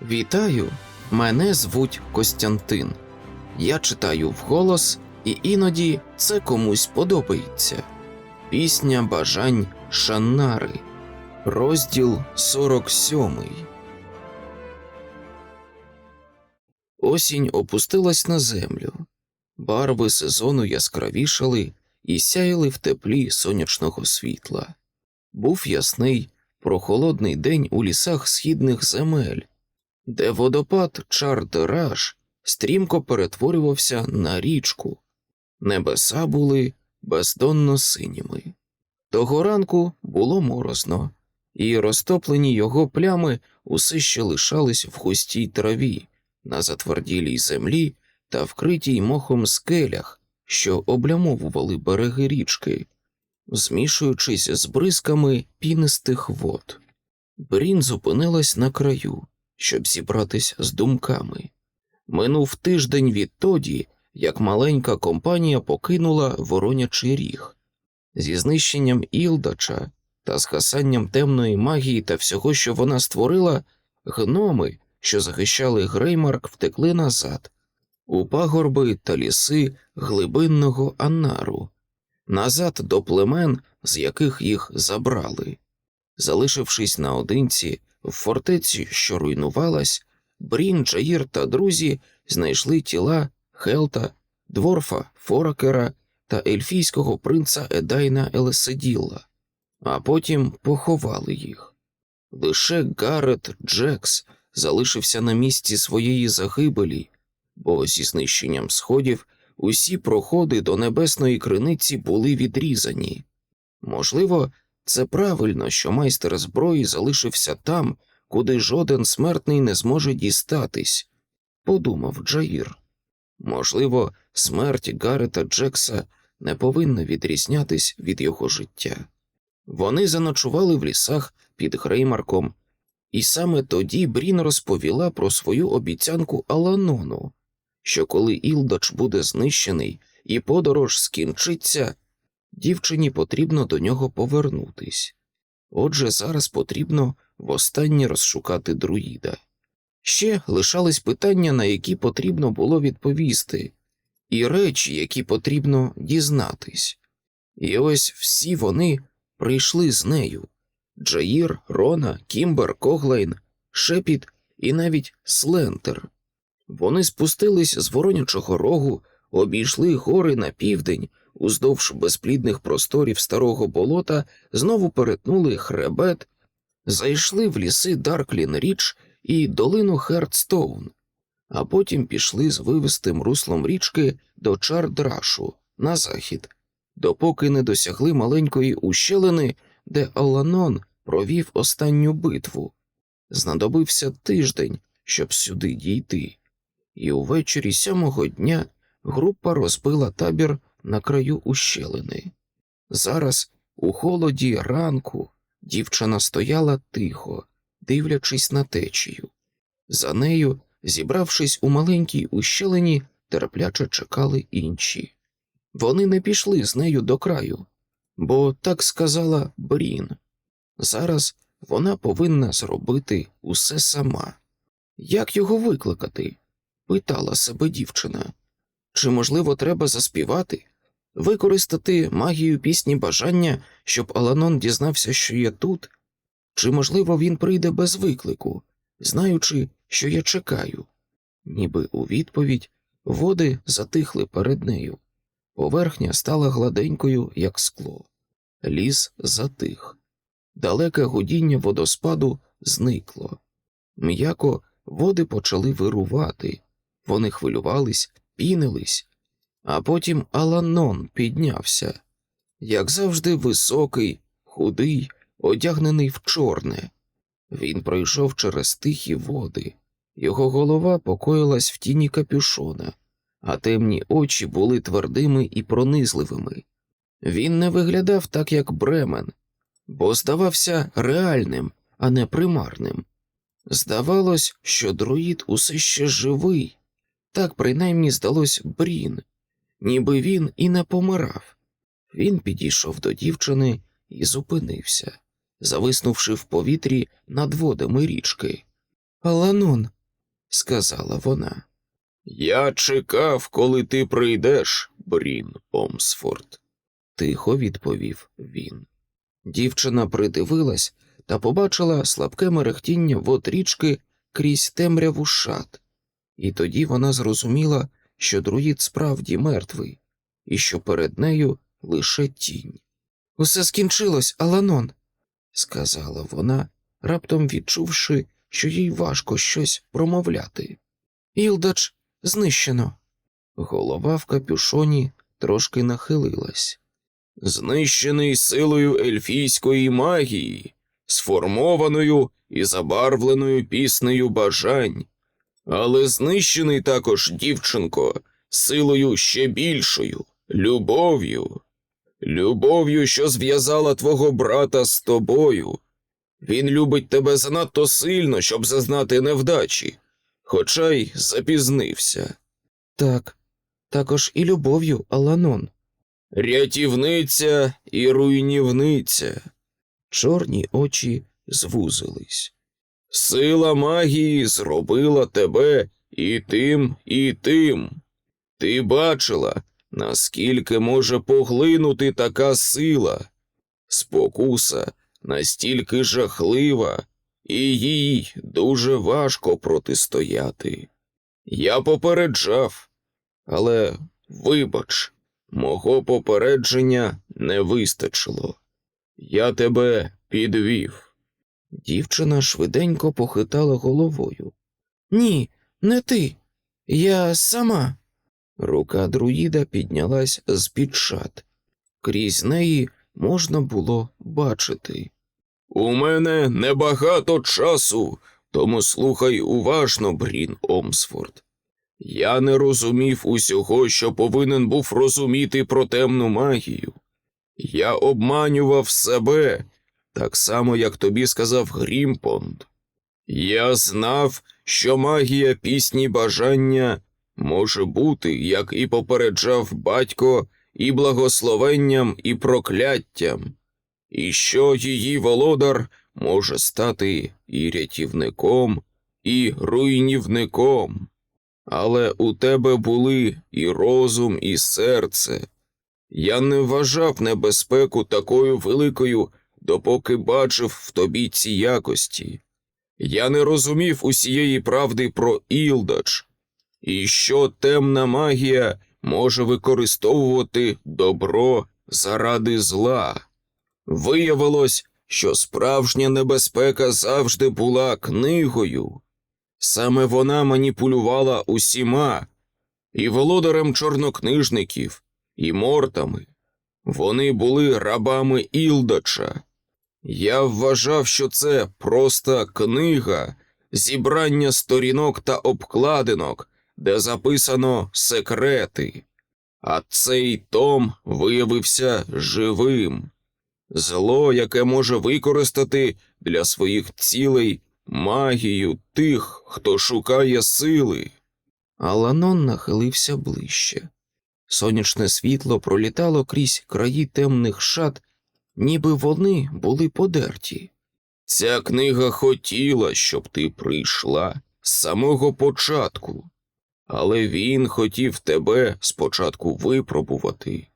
Вітаю! Мене звуть Костянтин. Я читаю вголос, і іноді це комусь подобається. Пісня бажань Шаннари. Розділ 47. Осінь опустилась на землю. Барви сезону яскравішали і сяяли в теплі сонячного світла. Був ясний, прохолодний день у лісах східних земель, де водопад Чардераш стрімко перетворювався на річку. Небеса були бездонно синіми. Того ранку було морозно, і розтоплені його плями усе ще лишались в густій траві, на затверділій землі та вкритій мохом скелях, що облямовували береги річки, змішуючись з бризками пінистих вод. Брін зупинилась на краю, щоб зібратись з думками. Минув тиждень відтоді, як маленька компанія покинула воронячий ріг. Зі знищенням Ілдача та згасанням темної магії та всього, що вона створила, гноми, що захищали Греймарк, втекли назад, у пагорби та ліси глибинного Анару, назад до племен, з яких їх забрали. Залишившись наодинці в фортеці, що руйнувалась, Брін, Джаїр та друзі знайшли тіла Хелта, Дворфа, Форакера та ельфійського принца Едайна Елеседіла, а потім поховали їх. Лише Гаррет Джекс залишився на місці своєї загибелі, бо зі знищенням сходів усі проходи до небесної криниці були відрізані. Можливо, це правильно, що майстер зброї залишився там, куди жоден смертний не зможе дістатись, подумав Джаїр. Можливо, смерть Гарета Джекса не повинна відрізнятись від його життя. Вони заночували в лісах під Греймарком, і саме тоді Брін розповіла про свою обіцянку Аланону, що коли Ілдач буде знищений і подорож скінчиться, дівчині потрібно до нього повернутись. Отже, зараз потрібно востаннє розшукати друїда. Ще лишались питання, на які потрібно було відповісти, і речі, які потрібно дізнатись. І ось всі вони прийшли з нею Джаїр, Рона, Кімбер, Коглайн, Шепіт і навіть Слентер. Вони спустились з воронячого рогу, обійшли гори на південь, уздовж безплідних просторів старого болота, знову перетнули хребет, зайшли в ліси Дарклін Річ і долину Хертстоун, а потім пішли з вивистим руслом річки до Чардрашу на захід, допоки не досягли маленької ущелини, де Аланон провів останню битву. Знадобився тиждень, щоб сюди дійти, і увечері сьомого дня група розбила табір на краю ущелини. Зараз, у холоді ранку, дівчина стояла тихо, дивлячись на течію. За нею, зібравшись у маленькій ущелині, терпляче чекали інші. Вони не пішли з нею до краю, бо так сказала Брін. Зараз вона повинна зробити усе сама. Як його викликати? питала себе дівчина. Чи, можливо, треба заспівати, використати магію пісні бажання, щоб Аланон дізнався, що я тут? Чи, можливо, він прийде без виклику, знаючи, що я чекаю? Ніби у відповідь води затихли перед нею. Поверхня стала гладенькою, як скло. Ліс затих. Далеке гудіння водоспаду зникло. М'яко води почали вирувати, вони хвилювались, пінились, а потім Аланон піднявся, як завжди, високий, худий, одягнений в чорне. Він пройшов через тихі води, його голова покоїлась в тіні капюшона, а темні очі були твердими і пронизливими. Він не виглядав так, як Бремен, бо здавався реальним, а не примарним. Здавалось, що друїд усе ще живий, так принаймні здалось Брін, ніби він і не помирав. Він підійшов до дівчини і зупинився, зависнувши в повітрі над водами річки. Аланон, сказала вона. Я чекав, коли ти прийдеш, Брін Омсфорд, тихо відповів він. Дівчина придивилась та побачила слабке мерехтіння вод річки крізь темряву шат, і тоді вона зрозуміла, що друїд справді мертвий, і що перед нею лише тінь. Усе скінчилось, Аланон, сказала вона, раптом відчувши, що їй важко щось промовляти. Ілдач знищено. Голова в капюшоні трошки нахилилась. Знищений силою ельфійської магії, сформованою і забарвленою піснею бажань, але знищений також, дівчинко, силою ще більшою, любов'ю, любов'ю, що зв'язала твого брата з тобою. Він любить тебе занадто сильно, щоб зазнати невдачі, хоча й запізнився. Так, також і любов'ю, Аланон. Рятівниця і руйнівниця. Чорні очі звузились. Сила магії зробила тебе і тим, і тим. Ти бачила, наскільки може поглинути така сила. Спокуса настільки жахлива, і їй дуже важко протистояти. Я попереджав, але, вибач, мого попередження не вистачило. Я тебе підвів. Дівчина швиденько похитала головою. Ні, не ти. Я сама. Рука друїда піднялась з під шат. Крізь неї можна було бачити. У мене небагато часу, тому слухай уважно, Брін Омсфорд. Я не розумів усього, що повинен був розуміти про темну магію. Я обманював себе, так само, як тобі сказав Грімпонд. Я знав, що магія пісні бажання може бути, як і попереджав батько, і благословенням, і прокляттям, і що її володар може стати і рятівником, і руйнівником. Але у тебе були і розум, і серце. Я не вважав небезпеку такою великою, допоки бачив в тобі ці якості. Я не розумів усієї правди про Ілдач, і що темна магія може використовувати добро заради зла. Виявилось, що справжня небезпека завжди була книгою. Саме вона маніпулювала усіма, і володарем чорнокнижників, і мортами. Вони були рабами Ілдача. Я вважав, що це просто книга, зібрання сторінок та обкладинок, де записано секрети, а цей том виявився живим. Зло, яке може використати для своїх цілей магію тих, хто шукає сили. Аланон нахилився ближче. Сонячне світло пролітало крізь краї темних шат, ніби вони були подерті. Ця книга хотіла, щоб ти прийшла з самого початку, але він хотів тебе спочатку випробувати.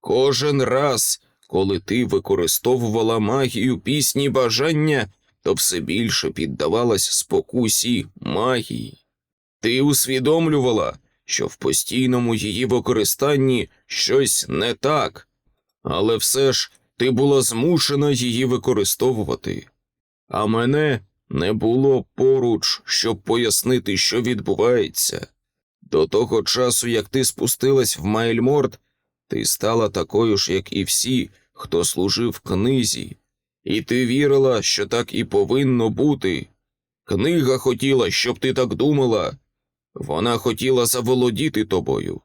Кожен раз, коли ти використовувала магію пісні бажання, то все більше піддавалась спокусі магії. Ти усвідомлювала, що в постійному її використанні щось не так, але все ж ти була змушена її використовувати, а мене не було поруч, щоб пояснити, що відбувається. До того часу, як ти спустилась в Майльморд, ти стала такою ж, як і всі, хто служив книзі, і ти вірила, що так і повинно бути. Книга хотіла, щоб ти так думала. Вона хотіла заволодіти тобою.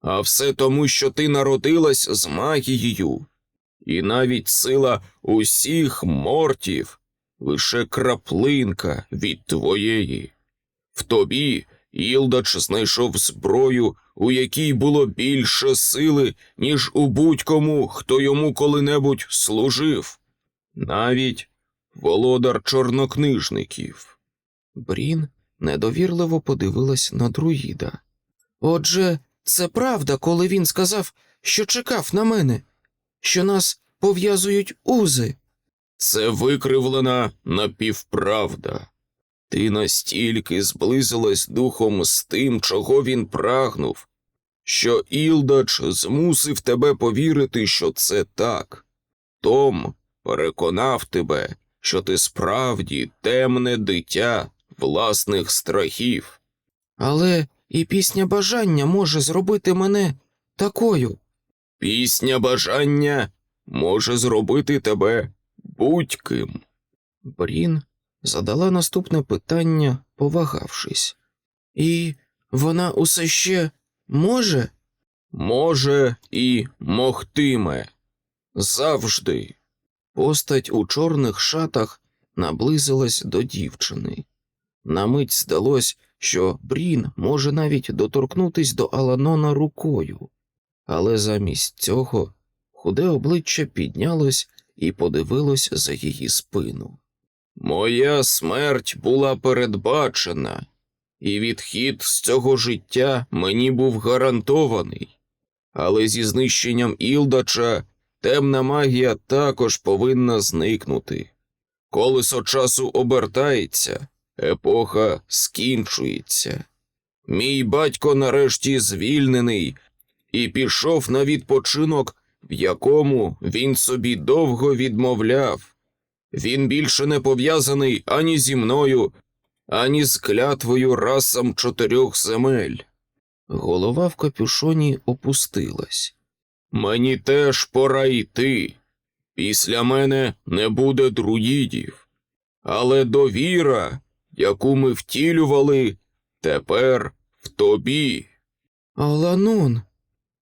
А все тому, що ти народилась з магією, і навіть сила усіх мортів лише краплинка від твоєї. В тобі Ілдач знайшов зброю, у якій було більше сили, ніж у будь-кому, хто йому коли-небудь служив, навіть володар чорнокнижників. Брін недовірливо подивилась на друїда. Отже, це правда, коли він сказав, що чекав на мене, що нас пов'язують узи. Це викривлена напівправда. Ти настільки зблизилась духом з тим, чого він прагнув, що Ілдач змусив тебе повірити, що це так. Том переконав тебе, що ти справді темне дитя власних страхів. Але і пісня бажання може зробити мене такою. Пісня бажання може зробити тебе будь-ким. Брін задала наступне питання, повагавшись. І вона усе ще може? Може і могтиме. Завжди. Постать у чорних шатах наблизилась до дівчини. На мить здалось, що Брін може навіть доторкнутись до Аланона рукою, але замість цього худе обличчя піднялось і подивилось за її спину. Моя смерть була передбачена, і відхід з цього життя мені був гарантований, але зі знищенням Ілдача темна магія також повинна зникнути. Колесо часу обертається, епоха скінчується. Мій батько нарешті звільнений і пішов на відпочинок, в якому він собі довго відмовляв. Він більше не пов'язаний ані зі мною, ані з клятвою расам чотирьох земель. Голова в капюшоні опустилась. Мені теж пора йти. Після мене не буде друїдів. Але довіра, яку ми втілювали, тепер в тобі. Аланон,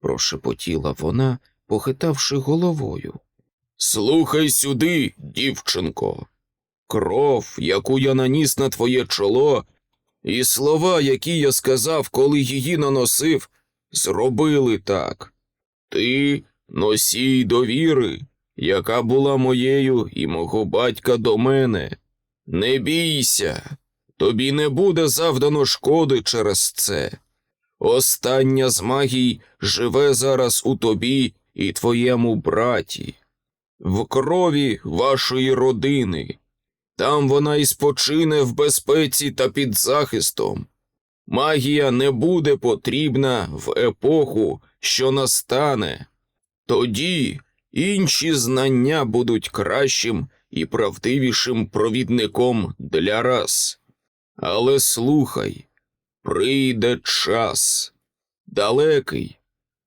прошепотіла вона, похитавши головою. Слухай сюди, дівчинко. Кров, яку я наніс на твоє чоло, і слова, які я сказав, коли її наносив, зробили так. Ти носій довіри, яка була моєю і мого батька до мене. Не бійся, тобі не буде завдано шкоди через це. Остання з магій живе зараз у тобі і твоєму браті, в крові вашої родини. Там вона і спочине в безпеці та під захистом. Магія не буде потрібна в епоху, що настане. Тоді інші знання будуть кращим і правдивішим провідником для рас. Але слухай, прийде час. Далекий,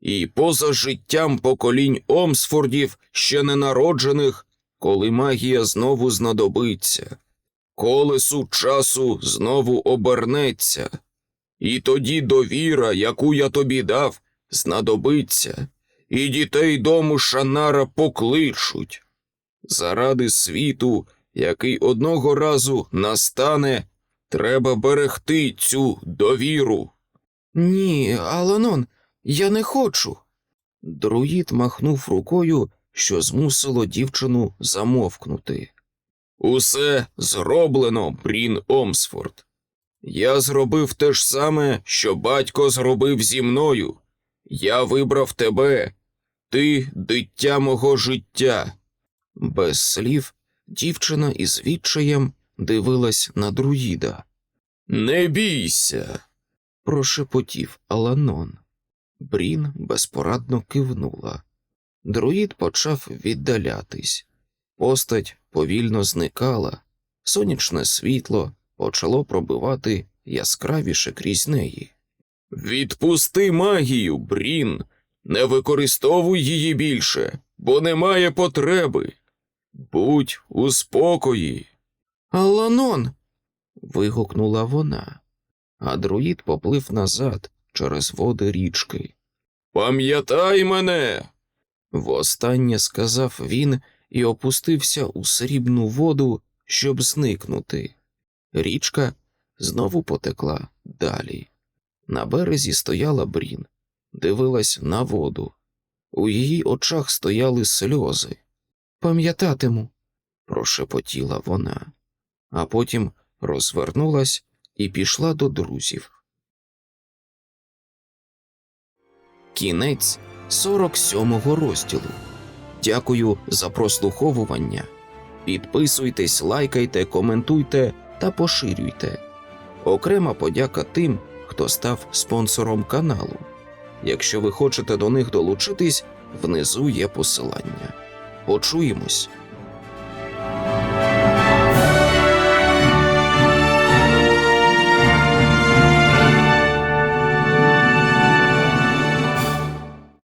і поза життям поколінь Омсфордів ще не народжених, коли магія знову знадобиться, колесу часу знову обернеться, і тоді довіра, яку я тобі дав, знадобиться, і дітей дому Шанара покличуть. Заради світу, який одного разу настане, треба берегти цю довіру. Ні, Аланон, я не хочу. Друїд махнув рукою, що змусило дівчину замовкнути. Усе зроблено, Брін Омсфорд. Я зробив те ж саме, що батько зробив зі мною. Я вибрав тебе, ти дитя мого життя. Без слів дівчина із відчаєм дивилась на друїда. Не бійся, прошепотів Аланон. Брін безпорадно кивнула. Друїд почав віддалятись. Постать повільно зникала, сонячне світло почало пробивати яскравіше крізь неї. Відпусти магію, Брін, не використовуй її більше, бо немає потреби. Будь у спокої. Аланон. вигукнула вона, а друїд поплив назад через води річки. Пам'ятай мене. Востаннє сказав він і опустився у срібну воду, щоб зникнути. Річка знову потекла далі. На березі стояла Брін, дивилась на воду. У її очах стояли сльози. Пам'ятатиму, прошепотіла вона, а потім розвернулась і пішла до друзів. Кінець 47-го розділу. Дякую за прослуховування. Підписуйтесь, лайкайте, коментуйте та поширюйте. Окрема подяка тим, хто став спонсором каналу. Якщо ви хочете до них долучитись, внизу є посилання. Почуємось.